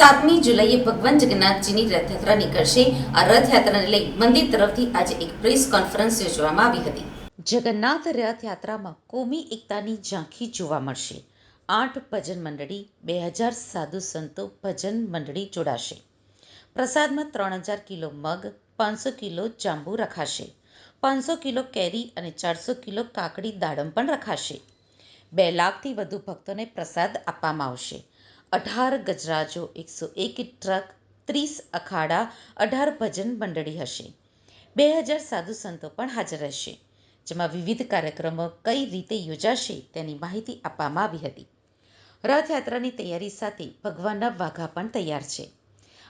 સાતમી જુલાઈએ ભગવાન જગન્નાથજીની રથયાત્રા નીકળશે. આ રથયાત્રાને લઈ મંદિર તરફથી આજે એક પ્રેસ કોન્ફરન્સ યોજવામાં આવી હતી. જગન્નાથ રથયાત્રામાં કોમી એકતાની ઝાંખી જોવા મળશે. આઠ ભજન મંડળી, બે હજાર સાધુ સંતો ભજન મંડળી જોડાશે. પ્રસાદમાં ત્રણ હજાર કિલો મગ, પાંચસો કિલો જાંબુ રખાશે. પાંચસો કિલો કેરી અને ચારસો કિલો કાકડી દાડમ પણ રખાશે. બે લાખથી વધુ ભક્તોને પ્રસાદ આપવામાં આવશે. અઢાર ગજરાજો, એકસો એક ટ્રક, ત્રીસ અખાડા, અઢાર ભજન મંડળી હશે. બે હજાર સાધુ સંતો પણ હાજર રહેશે, જેમાં વિવિધ કાર્યક્રમો કઈ રીતે યોજાશે તેની માહિતી આપવામાં આવી હતી. રથયાત્રાની તૈયારી સાથે ભગવાનના વાઘા પણ તૈયાર છે.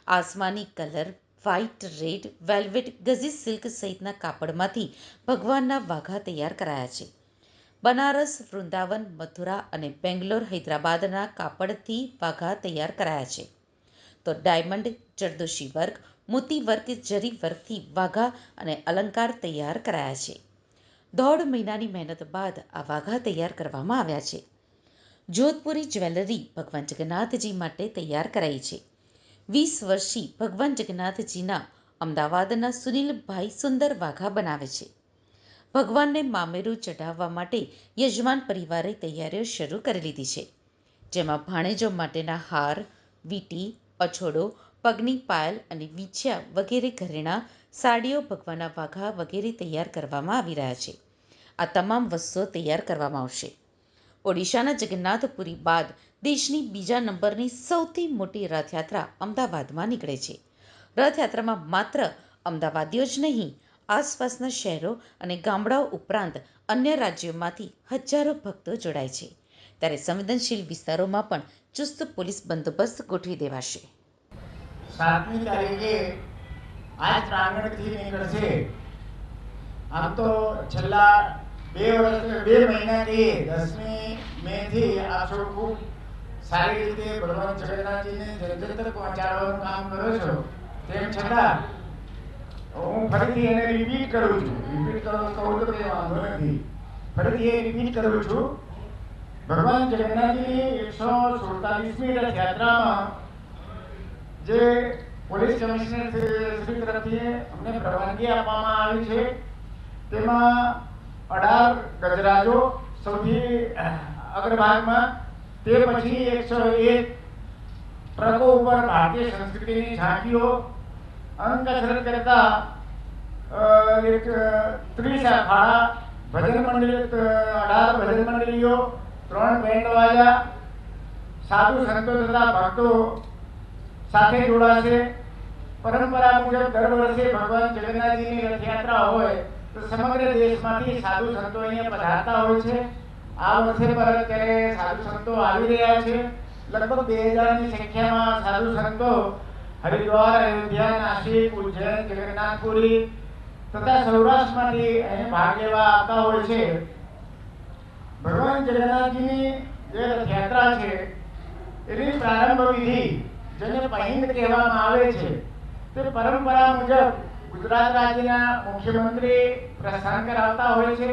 આસમાની colour, white, red, velvet, gajji silk સહિતના કાપડમાંથી ભગવાનના વાઘા તૈયાર કરાયા છે. બનારસ, વૃંદાવન, મથુરા અને બેંગ્લોર હૈદરાબાદના કાપડથી વાઘા તૈયાર કરાયા છે. તો ડાયમંડ જરદોશી વર્ક મોતી વર્ક જરી વર્કથી વાઘા અને અલંકાર તૈયાર કરાયા છે. દોઢ મહિનાની મહેનત બાદ આ વાઘા તૈયાર કરવામાં આવ્યા છે. જોધપુરી જ્વેલરી ભગવાન જગન્નાથજી માટે તૈયાર કરાઈ છે. વીસ વર્ષી ભગવાન જગન્નાથજીના અમદાવાદના સુનિલભાઈ સુંદર વાઘા બનાવે છે. ભગવાનને મામેરું ચઢાવવા માટે યજમાન પરિવારે તૈયારીઓ શરૂ કરી લીધી છે, જેમાં ભાણેજો માટેના હાર, વીંટી, અછોડો, પગની પાયલ અને વીંછિયા વગેરે ઘરેણાં, સાડીઓ, ભગવાનના વાઘા વગેરે તૈયાર કરવામાં આવી રહ્યા છે. આ તમામ વસ્તુઓ તૈયાર કરવામાં આવશે. ઓડિશાના જગન્નાથપુરી બાદ દેશની બીજા નંબરની સૌથી મોટી રથયાત્રા અમદાવાદમાં નીકળે છે. રથયાત્રામાં માત્ર અમદાવાદીઓ જ નહીં આસપાસના શહેરો અને ગામડાઓ ઉપરાંત અન્ય રાજ્યોમાંથી હજારો ભક્તો જોડાય છે. ત્યારે સંવેદનશીલ વિસ્તારોમાં પણ ચુસ્ત પોલીસ બંદોબસ્ત ગોઠવી દેવાશે. સાતમી તારીખે આજ પ્રાંગણથી નીકળશે. આમ તો છેલ્લા બે વર્ષ બે મહિનાથી દસમી મે થી આપ સૌ ખૂબ સારી રીતે ભગવાન જગન્નાથજીને જન જન તક પહોંચાડવાનું કામ કરો છો. તેમ છતાં હું ફરીથી એને રિપીટ કરું છું. રિપીટ કરો કહું તો કંઈ વાંધો નથી. ફરીથી એ રિપીટ કરું છું. ભગવાન જગન્નાથજીની એકસો સુડતાલીસમી રથયાત્રામાં જે પોલીસ કમિશનર શ્રી તરફથી અમને પરવાનગી આપવામાં આવી છે. તેમાં અઢાર ગજરાજો સૌથી અગ્રભાગમાં તે પછી એકસો એક ટ્રકો ઉપર ભારતીય સંસ્કૃતિની ઝાંકીઓ કસરત કરતા એક ત્રીસ અખાડા ભજન મંડળી અઢાર ત્રણ બેન્ડ વાજા સાધુ સંતો તથા ભક્તો સાથે જોડાશે. પરંપરા મુજબ દર વર્ષે ભગવાન જગન્નાથજીની રથયાત્રા હોય તો સમગ્ર દેશમાંથી સાધુ સંતો અહીંયા પધારતા હોય છે. આ વર્ષે પર અત્યારે સાધુ સંતો આવી રહ્યા છે. લગભગ બે હજારની સંખ્યામાં સાધુ સંતો હરિદ્વાર અયોધ્યા નાસિક, ઉજ્જૈન જગન્નાથપુરી તથા સૌરાષ્ટ્રમાંથી અહીં ભાગ લેવા આવતા હોય છે. ભગવાન જગન્નાથજીની જે રથયાત્રા છે, એની પ્રારંભ વિધિ જેને પહિંદ કહેવામાં આવે છે, તે પરંપરા મુજબ ગુજરાત રાજ્યના મુખ્યમંત્રી પ્રસ્થાન કરાવતા હોય છે.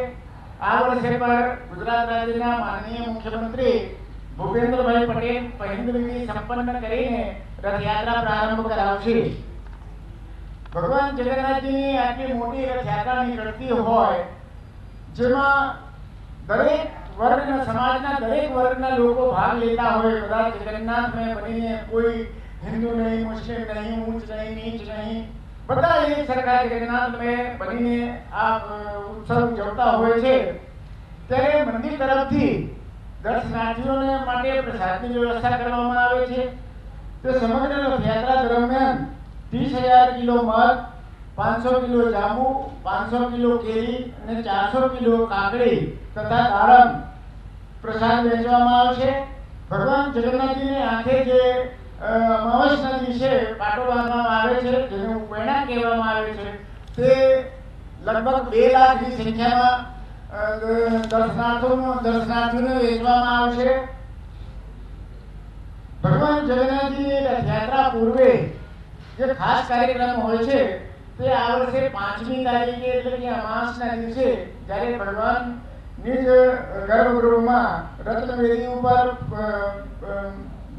આ વર્ષે પર ગુજરાત રાજ્યના માનનીય મુખ્યમંત્રી ભૂપેન્દ્રભાઈ પટેલ પહિંદ વિધિ સંપન્ન કરીને રથયાત્રા પ્રારંભ કરાવશે. ભગવાન જગન્નાથજીની આટલી મોટી રથયાત્રા નીકળતી હોય, જેમાં દરેક વર્ગના, સમાજના દરેક વર્ગના લોકો ભાગ લેતા હોય બધા જગન્નાથમય બનીને કોઈ હિન્દુ નહીં, મુસ્લિમ નહીં, ઊંચ નહીં, નીચ નહીં, બધા એક સરખા જગન્નાથમય બનીને આ ઉત્સવ ઉજવતા હોય છે. ત્યારે મંદિર તરફથી દર્શનાર્થીઓને માટે પ્રસાદની વ્યવસ્થા કરવામાં આવે છે. તે સમગ્ર યાત્રા દરમિયાન ત્રીસ હજાર કિલો મગ પાંચસો કિલો જાંબુ પાંચસો કિલો કેરી અને ચારસો કિલો કાકડી તથા દાડમ પ્રસાદ વેચવામાં આવશે. ભગવાન જગન્નાથજીને આંખે જે અમાવસના દિવસે પાટોવામાં આવે છે જેને ઉપેણા કહેવામાં આવે છે તે લગભગ બે લાખની સંખ્યામાં અ, દ- દર્શનાર્થીઓનો દર્શનાર્થીઓને વેચવામાં આવશે. ભગવાન જગન્નાથજીની રથયાત્રા પૂર્વે જે ખાસ કાર્યક્રમ હોય છે, તે આ વર્ષે પાંચમી તારીખે એટલે કે અમાસના દિવસે જ્યારે ભગવાન નિજ ગર્ભગૃહમાં રત્નવેદી ઉપર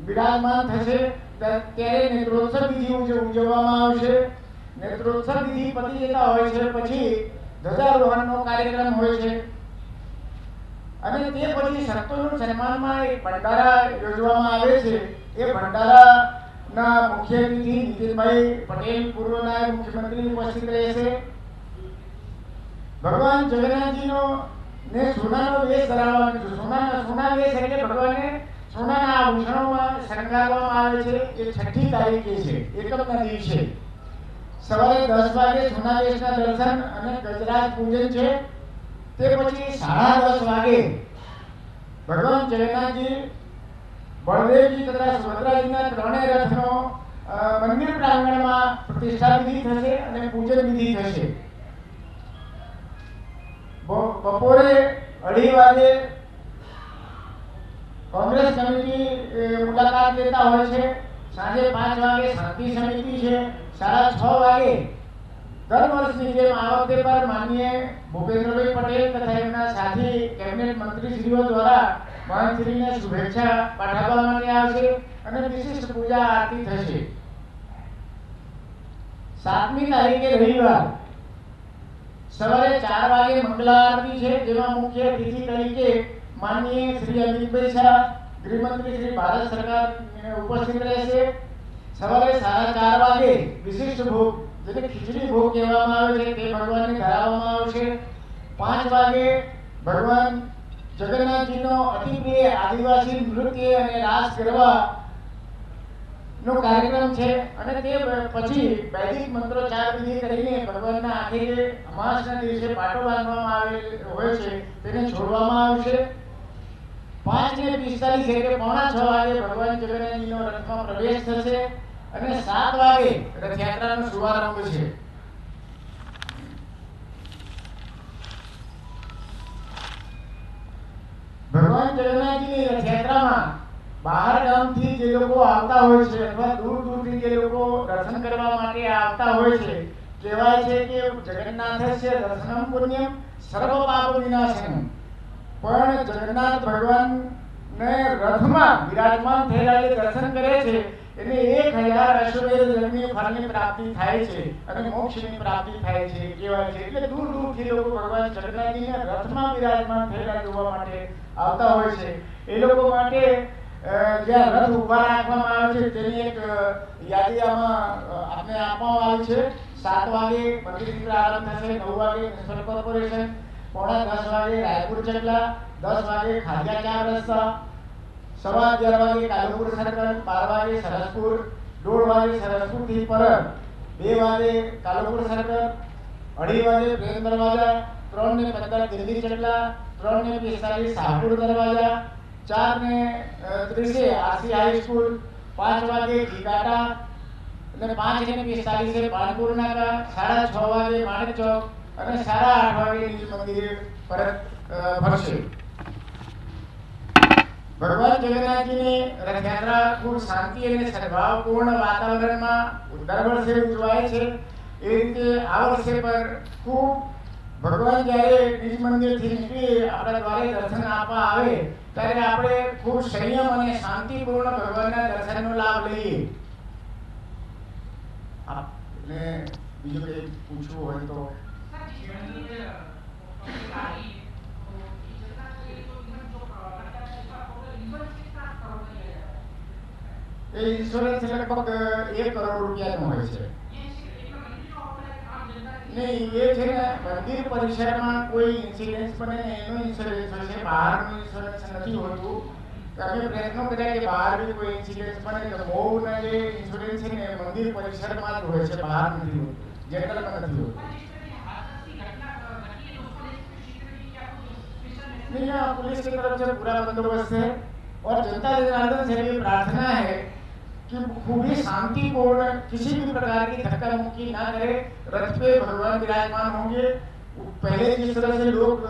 બિરાજમાન થશે ત્યા- ત્યારે નેત્રોત્સવ વિધિ ઉજવવામાં આવશે. નેત્રોત્સવ વિધિ પતી જતા હોય છે, પછી ધ્વજારોહણનો કાર્યક્રમ હોય છે. અને તે પછી સંતોનું સન્માનમાં એક ભંડારા યોજવામાં આવે છે. એ ભંડારાના મુખ્ય અતિથિ નીતિનભાઈ પટેલ, પૂર્વ નાયબ મુખ્યમંત્રી ઉપસ્થિત રહેશે. ભગવાન જગન્નાથજીનો ને સોનાનો વેશ ધરાવવાનો છે. સોનાના સોના વેશ એટલે ભગવાનને સોનાના આભૂષણોમાં શણગારવામાં આવે છે. એ છઠ્ઠી તારીખે છે. એકમના દિવસે. સવારે દસ વાગે સોના વેશના દર્શન અને ગજરાજ પૂજન છે. તે પછી સાડા દસ વાગે ભગવાન જગન્નાથજી બળદેવજી તથા સુભદ્રાજીના ત્રણેય રથનો મંદિર પ્રાંગણમાં પ્રતિષ્ઠા વિધિ થશે અને પૂજન વિધિ થશે. બપોરે અઢી વાગે કોંગ્રેસ એ, મુલાકાત લેતા હોય છે. સાંજે પાંચ વાગે શાંતિ સમિતિ છે. સાડા છ વાગે દર વર્ષની જેમ આ વખતે પણ માનનીય ભૂપેન્દ્રભાઈ પટેલ તથા એમના સાથી કેબિનેટ મંત્રીશ્રીઓ દ્વારા મહાશ્રીને શુભેચ્છા પાઠવવામાં આવશે અને વિશિષ્ટ પૂજા આરતી થશે. સાતમી તારીખે રવિવાર સવારે ચાર વાગે મંગલા આરતી છે, જેમાં મુખ્ય અતિથિ તરીકે માનનીય શ્રી અમિતભાઈ શાહ, ગૃહમંત્રી શ્રી ભારત સરકાર ઉપસ્થિત રહેશે. સવારે સાડા ચાર વાગે વિશિષ્ટ ભોગ જેને ખીચડી ભોગ કહેવામાં આવે છે તે ભગવાનને ધરાવવામાં આવશે પાંચ વાગે ભગવાન જગન્નાથજીનો અતિ પ્રિય આદિવાસી નૃત્ય અને રાસ ગરબા નો કાર્યક્રમ છે. અને તે પછી વૈદિક મંત્રોચ્ચાર વિધિ કરીને ભગવાનના આખે જે અમાસના દિવસે પાટો બાંધવામાં આવે હોય છે, તેને છોડવામાં આવશે પાંચ ને પિસ્તાલીસ એટલે પોણા છ વાગે ભગવાન જગન્નાથજીનો રથમાં પ્રવેશ થશે. અને સાત વાગે રથયાત્રાનો શુભારંભ છે. ભગવાન જગન્નાથજીની રથયાત્રામાં બહાર ગામથી જે લોકો આવતા હોય છે અથવા દૂર દૂરથી જે લોકો દર્શન કરવા માટે આવતા હોય છે, કહેવાય છે કે જગન્નાથસ્ય દર્શનમ પુણ્યમ સર્વ પાપ વિનાશનમ. પણ જગન્નાથ ભગવાન ને રથમાં વિરાજમાન થયેલા જે દર્શન કરે છે એને એક હજાર અશ્વમેધ જન્મની ફળની પ્રાપ્તિ થાય છે અને મોક્ષની પ્રાપ્તિ થાય છે કહેવાય છે? એટલે દૂર દૂરથી લોકો ભગવાન જગન્નાથજીને રથમાં વિરાજમાન થયેલા જોવા માટે આવતા હોય છે. એ લોકો માટે જ્યાં રથ ઊભા રાખવામાં આવે છે, તેની એક યાદી આમાં આપને આપવામાં આવી છે. સાત વાગે મંદિરથી પ્રારંભ થશે, નવ વાગે મ્યુનિસિપલ કોર્પોરેશન, પોણા દસ વાગે રાયપુર ચકલા, દસ વાગે ખાજા ચાર રસ્તા સવા અગિયાર વાગે કાલુપુર સર્કલ બાર વાગે સરસપુર દોઢ વાગે સરસપુરથી પરત બે વાગે કાલુપુર સર્કલ અઢી વાગે પ્રેમ દરવાજા ત્રણ ને પંદર દિલ્હી ચટલા ત્રણ ને પિસ્તાલીસ શાહપુર દરવાજા ચાર ને ત્રીસે આરસી હાઈસ્કૂલ પાંચ વાગે ઘીકાટા અને પાંચ ને પિસ્તાલીસે પાનપુર નાકા, સાડા છ વાગે માણેક ચોક, અને સાડા આઠ વાગે નીલ મંદિરે પરત ફરશે. ભગવાન જગન્નાથજીની રથયાત્રા ખૂબ શાંતિ અને સદભાવપૂર્ણ વાતાવરણમાં દર વર્ષે ઉજવાય છે. એ રીતે આ વર્ષે પર ખૂબ ભગવાન જ્યારે નિજ મંદિરથી નીકળી આપણા દ્વારે દર્શન આપવા આવે, ત્યારે આપણે ખૂબ સંયમ અને શાંતિપૂર્ણ ભગવાનના દર્શનનો લાભ લઈએ. આપને બીજું કંઈ પૂછવું હોય તો? એ ઇન્સ્યોરન્સ લગભગ એક કરોડ રૂપિયાનો હોય છે નહીં એ છે ને મંદિર પરિસરમાં કોઈ ઇન્સિડન્સ બને ને એનો ઇન્સ્યોરન્સ હોય છે બહારનો ઇન્સ્યોરન્સ નથી હોતું તો અમે પ્રયત્નો કર્યા કે બહાર બી કોઈ ઇન્સિડન્સ બને તો મોરના જે ઇન્સ્યોરન્સ છે ને મંદિર પરિસરમાં જ હોય છે બહાર નથી હોતું જનરલમાં નથી હોતું नहीं यहाँ पुलिस की तरफ से पूरा बंदोबस्त है और जनता जनार्दन से भी प्रार्थना है कि ही शांतिपूर्ण किसी भी प्रकार की धक्का मुक्की ना करे, रथ पे भगवान विराजमान होंगे। पहले जिस तरह से लोग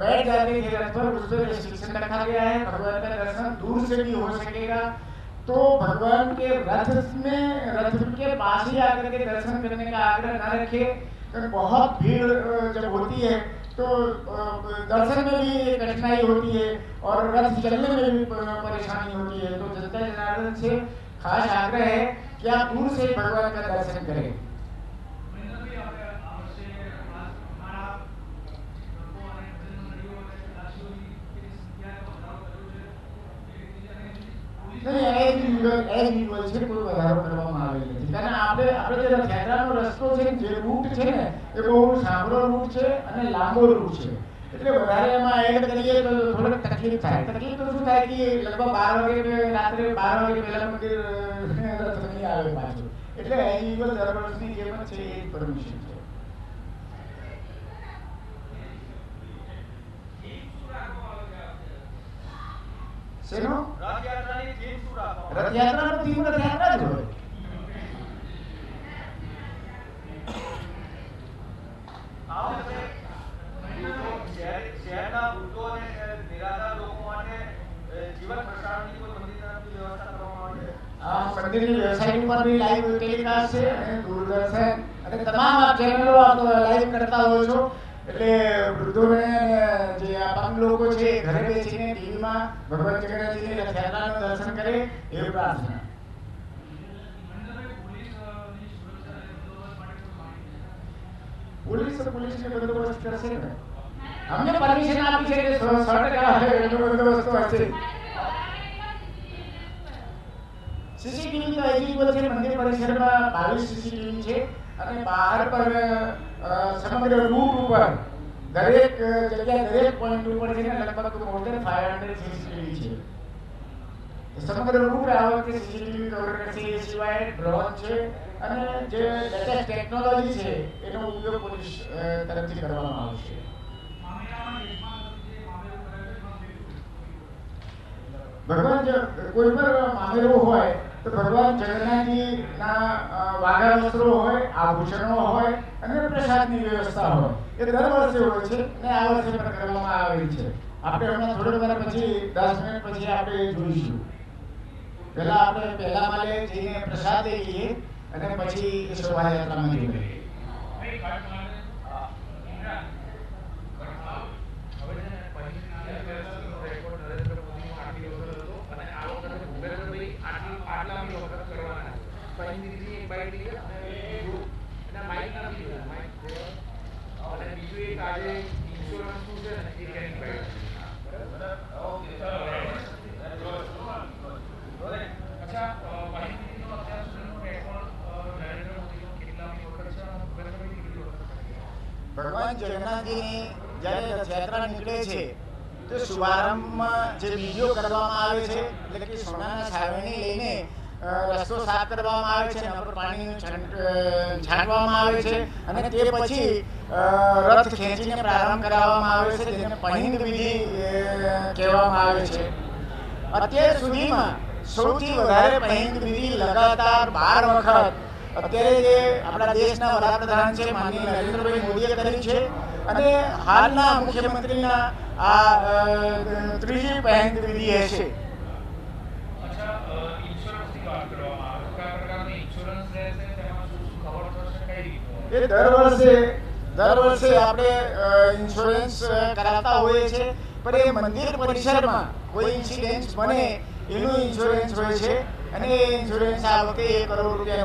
बैठ जाते थे रथ पर, उस पर रिस्ट्रिक्शन रखा गया है, भगवान का दर्शन दूर से भी हो सकेगा। तो भगवान के रथ में, रथ के पास ही आकर के दर्शन करने का आग्रह न रखे। बहुत भीड़ जब होती है तो दर्शन में भी कठिनाई होती है और रथ चलने में भी परेशानी होती है। तो जनता जनार्दन से खास आग्रह है कि आप दूर से भगवान का दर्शन करें નહીં એજ યુઝ્યુઅલ એજ યુઝ્યુઅલ છે કોઈ વધારો કરવામાં આવેલ નથી કારણ આપણે આપણે જે રથયાત્રાનો રસ્તો છે જે રૂટ છે ને એ બહુ સાંકડો રૂટ છે અને લાંબો રૂટ છે એટલે વધારે એમાં એડ કરીએ તો થોડીક તકલીફ થાય. તકલીફ તો શું થાય કે લગભગ બાર વાગે રાત્રે બાર વાગે પહેલા મંદિર નહીં આવે પાછું. એટલે અહીં દર વર્ષની જ છે એ પરમિશન છે. શેનો? રથયાત્રાની થીમ શું રાખવામાં રથયાત્રાનો થીમ રથયાત્રા જ હોય આ વખતે વૃદ્ધો, શહેર- શહેરના વૃદ્ધો અને અ, નિરાધાર લોકો માટે અ, જીવન પ્રસારણની કોઈ મંદિર તરફથી વ્યવસ્થા કરવામાં આવે છે? આ મંદિરની વેબસાઇટ પર બી લાઈવ ટેલિકાસ્ટ છે અને દૂરદર્શન અને તમામ આપ ચેનલો આપ લાઈવ કરતા હો છો. એટલે વૃદ્ધોને, જે અપંગ લોકો છે ઘરે બેસીને ટીવીમાં ભગવાન જગન્નાથજીની રથયાત્રાનું દર્શન કરે, એ પ્રાર્થના. પોલીસ પોલીસને બંદોબસ્ત કરશે ને. અમને પરમિશન આપી છે કે સો ટકા એનો બંદોબસ્ત હશે સીસીટીવી તો એલિજિબલ છે મંદિર પરિસરમાં બાવીસ સીસીટીવી છે. અને બહાર પર સમગ્ર રૂટ ઉપર દરેક જગ્યાએ દરેક પોઈન્ટ ઉપર છે લગભગ more than five hundred CCTV છે. સમગ્ર રૂટ આ વખતે સીસીટીવી કવર કરશે. એ સિવાય ડ્રોન છે અને જે લેટેસ્ટ ટેકનોલોજી છે, એનો ઉપયોગ પોલીસ તરફથી કરવામાં આવશે. ભગવાન કોઈ પણ મામેરો હોય તો ભગવાન જગન્નાથજીના વાઘા વસ્ત્રો હોય, આભૂષણો હોય, અને પ્રસાદની વ્યવસ્થા હોય. એ દર વર્ષે હોય છે અને આ વર્ષે પણ કરવામાં આવેલી છે. આપણે હમણાં થોડી વાર પછી, દસ મિનિટ પછી આપણે જોઈશું. પહેલા આપણે પહેલા માલે જઈને પ્રસાદ લઈએ અને પછી એ શોભાયાત્રામાં જઈએ ભગવાન જગન્નાથજીની જ્યારે રથયાત્રા નીકળે છે તો શુભારંભમાં જે બીજો કરવામાં આવે છે, એટલે કે સોનાના છાવણી લઈને રસ્તો સાફ કરવામાં આવે છે એના પર પાણી છાંટવામાં આવે છે, અને તે પછી રથ ખેંચીને પ્રારંભ કરાવવામાં આવે છે, જેને પહિંદ વિધિ કહેવામાં આવે છે. અત્યાર સુધીમાં સૌથી વધારે પહિંદ વિધિ લગાતાર બાર વખત, અત્યારે જે આપણા દેશના વડાપ્રધાન છે, માનનીય નરેન્દ્રભાઈ મોદીએ કરી છે અને હાલના મુખ્યમંત્રીના આ ત્રીજી વિધિ હશે એ દર વર્ષે દર વર્ષે આપણે ઇન્સ્યોરન્સ કરાવતા હોઈએ છીએ પણ એ મંદિર પરિસરમાં કોઈ ઇન્સિડન્ટ બને એનું ઇન્સ્યોરન્સ હોય છે. અને એ ઇન્સ્યોરન્સ આ વખતે એક કરોડ રૂપિયાનો